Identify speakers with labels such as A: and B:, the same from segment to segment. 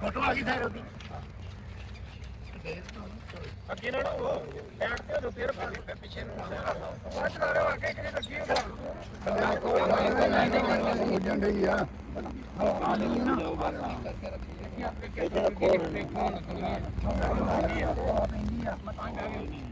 A: Photo ਆ ਗਈ side ਉਹਦੀ ਅੱਗੇ ਨਾ ਉਹ ਬੈਠ ਕੇ ਜੋ ਫੇਰ ਫੜ ਪਿੱਛੇ ਨੂੰ ਬਾਅਦ ਚ ਆ ਕੇ ਕਿਹਨੇ ਲੱਗੀ ਸੈਂਟਰ ਸਰਕਾਰ ਮੁਰਦਾਬਾਦ ਮੁਰਦਾਬਾਦ ਮੁਰਦਾਬਾਦ ਕਮਾਂਡੀ ਦਾ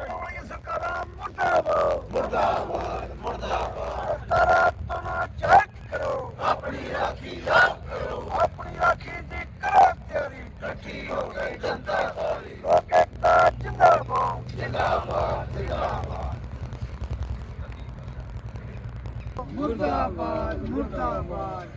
A: ਚੋਣੀਆਂ ਸਰਕਾਰਾਂ ਮੁਰਦਾਬਾਦ ਮੁਰਦਾਬਾਦ ਮੁਰਦਾਬਾਦ ਤਾਰਾ ਤਨਾ ਚੈੱਕ ਕਰੋ ਆਪਣੀ ਰਾਖੀ ਦਾ ਕਰੋ ਆਪਣੀ ਰਾਖੀ ਦੀ ਕਰੋ ਤਿਆਰੀ ਇਕੱਠੀ ਹੋ ਗਈ ਜਨਤਾ ਸਾਰੀ ਲੋਕਤਾ ਜਿੰਦਾਬਾਦ ਜਿੰਦਾਬਾਦ ਜਿੰਦਾਬਾਦ
B: ਮੁਰਦਾਬਾਦ ਮੁਰਦਾਬਾਦ।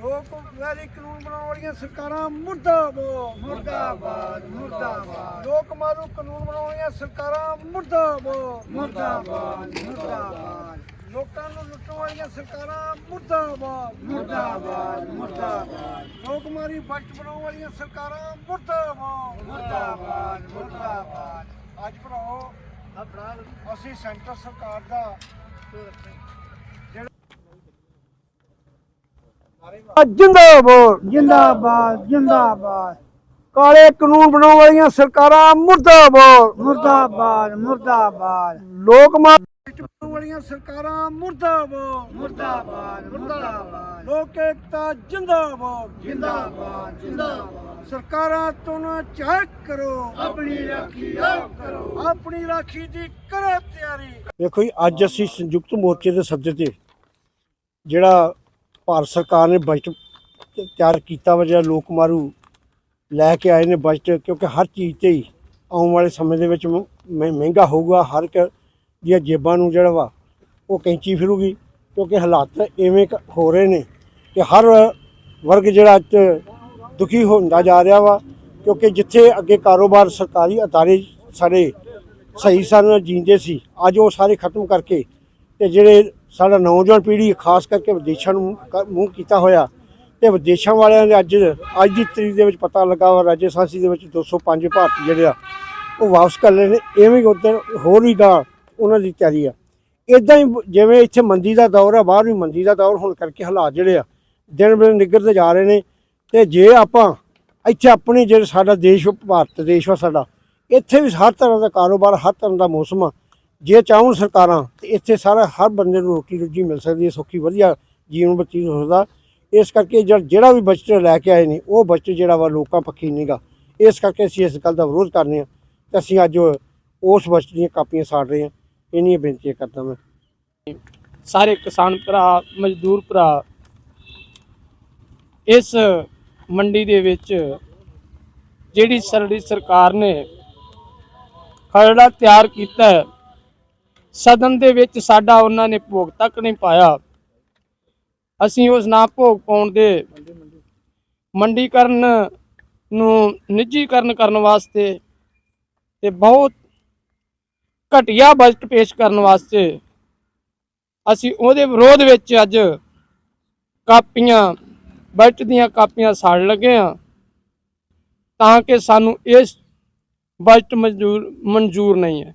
B: ਲੋਕ ਵੈਰੀ ਕਾਨੂੰਨ ਬਣਾਉਣ ਵਾਲੀਆਂ ਸਰਕਾਰਾਂ ਮੁਰਦਾਬਾਦ ਮੁਰਦਾਬਾਦ ਮੁਰਦਾਬਾਦ। ਲੋਕ ਮਾਰੂ ਕਾਨੂੰਨ ਬਣਾਉਣ ਵਾਲੀਆਂ ਸਰਕਾਰਾਂ ਮੁਰਦਾਬਾਦ ਮੁਰਦਾਬਾਦ ਮੁਰਦਾਬਾਦ। ਲੋਕਾਂ ਨੂੰ ਲੁੱਟਣ ਵਾਲੀਆਂ ਸਰਕਾਰਾਂ ਮੁਰਦਾਬਾਦ ਮੁਰਦਾਬਾਦ ਮੁਰਦਾਬਾਦ। ਲੋਕ ਮਾਰੀ ਬਣਾਉਣ ਵਾਲੀਆਂ ਸਰਕਾਰਾਂ ਮੁਰਦਾਬਾਦ ਮੁਰਦਾਬਾਦ ਮੁਰਦਾਬਾਦ। ਅੱਜ ਭਰਾਓ ਅਸੀਂ ਸੈਂਟਰ ਸਰਕਾਰ ਦਾ ਜਿੰਦਾਬਾਦ ਜਿੰਦਾਬਾਦ ਜਿੰਦਾਬਾਦ। ਕਾਲੇ ਕਾਨੂੰਨ ਬਣਾਉਣ ਵਾਲੀਆਂ ਸਰਕਾਰਾਂ ਮੁਰਦਾਬਾਦ। ਮੁਰਦਾਬਾਦ ਮੁਰਦਾਬਾਦ। ਲੋਕ ਮਾਰ ਬਣਾਉਣ ਵਾਲੀਆਂ ਸਰਕਾਰਾਂ ਮੁਰਦਾਬਾਦ ਮੁਰਦਾਬਾਦ ਮੁਰਦਾਬਾਦ। ਲੋਕ ਏਕਤਾ ਜਿੰਦਾਬਾਦ ਜਿੰਦਾਬਾਦ ਜਿੰਦਾਬਾਦ। ਸਰਕਾਰਾਂ ਤੋਂ ਨਾ ਚੈੱਕ ਕਰੋ। ਆਪਣੀ ਰਾਖੀ ਆਪ ਕਰੋ। ਆਪਣੀ ਰਾਖੀ ਦੀ ਕਰੋ ਤਿਆਰੀ।
C: ਦੇਖੋ ਜੀ ਅੱਜ ਅਸੀਂ ਸੰਯੁਕਤ ਮੋਰਚੇ ਦੇ ਸੱਦੇ ਤੇ ਜਿਹੜਾ ਭਾਰਤ ਸਰਕਾਰ ਨੇ ਬਜਟ ਤਿਆਰ ਕੀਤਾ ਵਾ ਜਿਹੜਾ ਲੋਕ ਮਾਰੂ ਲੈ ਕੇ ਆਏ ਨੇ ਬਜਟ, ਕਿਉਂਕਿ ਹਰ ਚੀਜ਼ ਤੇ ਹੀ ਆਉਣ ਵਾਲੇ ਸਮੇਂ ਦੇ ਵਿੱਚ ਮ- ਮਹਿੰਗਾ ਹੋਊਗਾ, ਹਰ ਇੱਕ ਦੀਆਂ ਜੇਬਾਂ ਨੂੰ ਜਿਹੜਾ ਵਾ ਉਹ ਕੈਂਚੀ ਫਿਰੂਗੀ, ਕਿਉਂਕਿ ਹਾਲਾਤ ਐਵੇਂ ਹੋ ਰਹੇ ਨੇ ਕਿ ਹਰ ਵਰਗ ਜਿਹੜਾ ਦੁਖੀ ਹੁੰਦਾ ਜਾ ਰਿਹਾ ਵਾ, ਕਿਉਂਕਿ ਜਿੱਥੇ ਅੱਗੇ ਕਾਰੋਬਾਰ ਸਰਕਾਰੀ ਅਦਾਰੇ ਸਾਰੇ ਸਹੀ ਸਨ, ਜੀਂਦੇ ਸੀ, ਅੱਜ ਉਹ ਸਾਰੇ ਖਤਮ ਕਰਕੇ ਤੇ ਜਿਹੜੇ ਸਾਡਾ ਨੌਜਵਾਨ ਪੀੜ੍ਹੀ, ਖਾਸ ਕਰਕੇ ਵਿਦੇਸ਼ਾਂ ਨੂੰ ਕ- ਮੂੰਹ ਕੀਤਾ ਹੋਇਆ ਤੇ ਵਿਦੇਸ਼ਾਂ ਵਾਲਿਆਂ ਦੇ ਅੱਜ ਅੱਜ ਦੀ ਤਰੀਕ ਦੇ ਵਿੱਚ ਪਤਾ ਲੱਗਾ ਵਾ, ਰਾਜਸਥਾਨੀ ਦੇ ਵਿੱਚ 205 ਭਾਰਤੀ ਜਿਹੜੇ ਆ, ਉਹ ਵਾਪਸ ਕਰ ਲਏ ਨੇ। ਐਵੇਂ ਹੀ ਉੱਧਰ ਹੋਰ ਵੀ ਗਾ ਉਹਨਾਂ ਦੀ ਤਿਆਰੀ ਆ। ਇਦਾਂ ਹੀ ਜਿਵੇਂ ਇੱਥੇ ਮੰਦੀ ਦਾ ਦੌਰ ਆ, ਬਾਹਰ ਵੀ ਮੰਦੀ ਦਾ ਦੌਰ ਹੋਣ ਕਰਕੇ ਹਾਲਾਤ ਜਿਹੜੇ ਆ, ਦਿਨ ਦਿਨ ਨਿੱਘਰਦੇ ਜਾ ਰਹੇ ਨੇ। ਤੇ ਜੇ ਆਪਾਂ ਇੱਥੇ ਆਪਣੀ ਜਿਹੜੇ ਸਾਡਾ ਦੇਸ਼, ਭਾਰਤ ਦੇਸ਼ ਵਾ ਸਾਡਾ, ਇੱਥੇ ਵੀ ਹਰ ਤਰ੍ਹਾਂ ਦਾ ਕਾਰੋਬਾਰ, ਹਰ ਤਰ੍ਹਾਂ ਦਾ ਮੌਸਮ ਆ ਜੇ ਚਾਹਣ ਸਰਕਾਰਾਂ ਤੇ ਇੱਥੇ ਸਾਰਾ ਹਰ ਬੰਦੇ ਨੂੰ ਰੋਟੀ ਰੋਜੀ ਮਿਲ ਸਕਦੀ ਹੈ ਸੌਖੀ ਵਧੀਆ ਜੀਵਨ ਬਤੀਤ ਹੋ ਸਕਦਾ। ਇਸ ਕਰਕੇ ਜਿਹੜਾ ਜਿਹੜਾ ਵੀ ਬਜਟ ਲੈ ਕੇ ਆਏ ਨੇ ਉਹ ਬਜਟ ਜਿਹੜਾ ਵਾ ਲੋਕਾਂ ਪੱਖੀ ਨਹੀਂਗਾ ਇਸ ਕਰਕੇ ਅਸੀਂ ਇਸ ਗੱਲ ਦਾ ਵਿਰੋਧ ਕਰਨੇ ਆ ਤੇ ਅਸੀਂ ਅੱਜ ਉਸ ਬਜਟ ਦੀਆਂ ਕਾਪੀਆਂ ਸਾੜ ਰਹੇ ਹਾਂ। ਇਹਨੀਆਂ ਬੇਨਤੀਆਂ ਕਰਦਾ ਮੈਂ।
D: ਸਾਰੇ ਕਿਸਾਨ ਭਰਾ ਮਜ਼ਦੂਰ ਭਰਾ ਇਸ ਮੰਡੀ ਦੇ ਵਿੱਚ ਜਿਹੜੀ ਸਰੜੀ ਸਰਕਾਰ ਨੇ ਖਰੜਾ ਤਿਆਰ ਕੀਤਾ ਹੈ, ਸਦਨ ਦੇ ਵਿੱਚ ਸਾਡਾ ਉਹਨਾਂ ਨੇ ਭੋਗ ਤੱਕ ਨਹੀਂ ਪਾਇਆ। ਅਸੀਂ ਉਸ ਨਾ ਭੋਗ ਪਾਉਣ ਦੇ ਮੰਡੀਕਰਨ ਨੂੰ ਨਿੱਜੀਕਰਨ ਕਰਨ ਵਾਸਤੇ ਤੇ ਬਹੁਤ ਘਟੀਆ ਬਜਟ ਪੇਸ਼ ਕਰਨ ਵਾਸਤੇ ਅਸੀਂ ਉਹਦੇ ਵਿਰੋਧ ਵਿੱਚ ਅੱਜ ਕਾਪੀਆਂ, ਬਜਟ ਦੀਆਂ ਕਾਪੀਆਂ ਸਾੜ ਲੱਗੇ ਆ ਤਾਂ ਕਿ ਸਾਨੂੰ ਇਸ ਬਜਟ ਮਨਜ਼ੂਰ ਮਨਜ਼ੂਰ ਨਹੀਂ ਹੈ।